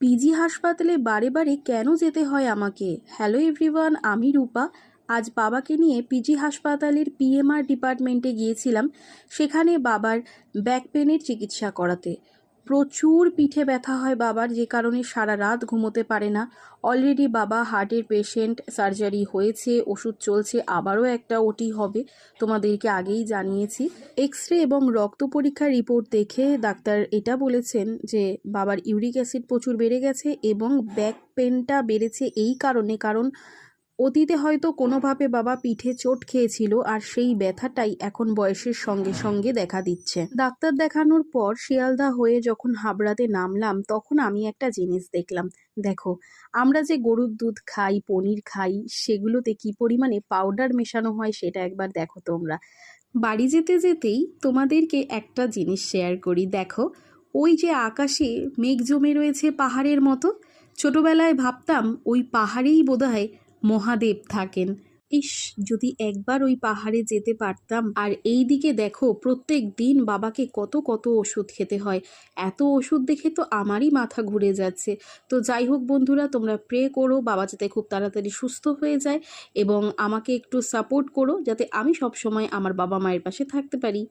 PG হাসপাতালে বারে বারে কেন যেতে হয় আমাকে? হ্যালো এভরিওয়ান আমি রূপা। আজ বাবাকে নিয়ে পিজি হাসপাতালের পিএমআর ডিপার্টমেন্টে গিয়েছিলাম। সেখানে বাবার ব্যাক পেনের চিকিৎসা করাতে। প্রচুর পিঠে ব্যথা হয় বাবার, যে কারণে সারা রাত ঘুমোতে পারে না। অলরেডি বাবা হার্টের পেশেন্ট সার্জারি হয়েছে, ওষুধ চলছে, আবারও একটা ওটি হবে, তোমাদেরকে আগেই জানিয়েছি। এক্স রে এবং রক্ত পরীক্ষার রিপোর্ট দেখে ডাক্তার এটা বলেছেন যে, বাবার ইউরিক অ্যাসিড প্রচুর বেড়ে গেছে এবং ব্যাক পেনটা বেড়েছে এই কারণে, কারণ অতীতে হয়তো কোনোভাবে বাবা পিঠে চোট খেয়েছিল আর সেই ব্যথাটাই এখন বয়সের সঙ্গে সঙ্গে দেখা দিচ্ছে। ডাক্তার দেখানোর পর শিয়ালদা হয়ে যখন হাবড়াতে নামলাম, তখন আমি একটা জিনিস দেখলাম। দেখো, আমরা যে গরুর দুধ খাই, পনির খাই, সেগুলোতে কি পরিমাণে পাউডার মেশানো হয় সেটা একবার দেখো তোমরা। বাড়ি যেতে যেতেই তোমাদেরকে একটা জিনিস শেয়ার করি। দেখো, ওই যে আকাশে মেঘ জমে রয়েছে পাহাড়ের মতো। ছোটবেলায় ভাবতাম ওই পাহাড়েই বোধহয় মহাদেব থাকেন। ইস, যদি একবার ওই পাহাড়ে যেতে পারতাম। আর এই দিকে দেখো, প্রত্যেক দিন বাবাকে কত কত ওষুধ খেতে হয়। এত ওষুধ দেখে তো আমারই মাথা ঘুরে যাচ্ছে। তো যাই হোক বন্ধুরা, তোমরা প্রে করো, বাবা যাতে খুব তাড়াতাড়ি সুস্থ হয়ে যায় এবং আমাকে একটু সাপোর্ট করো, যাতে আমি সব সময় আমার বাবা মায়ের পাশে থাকতে পারি।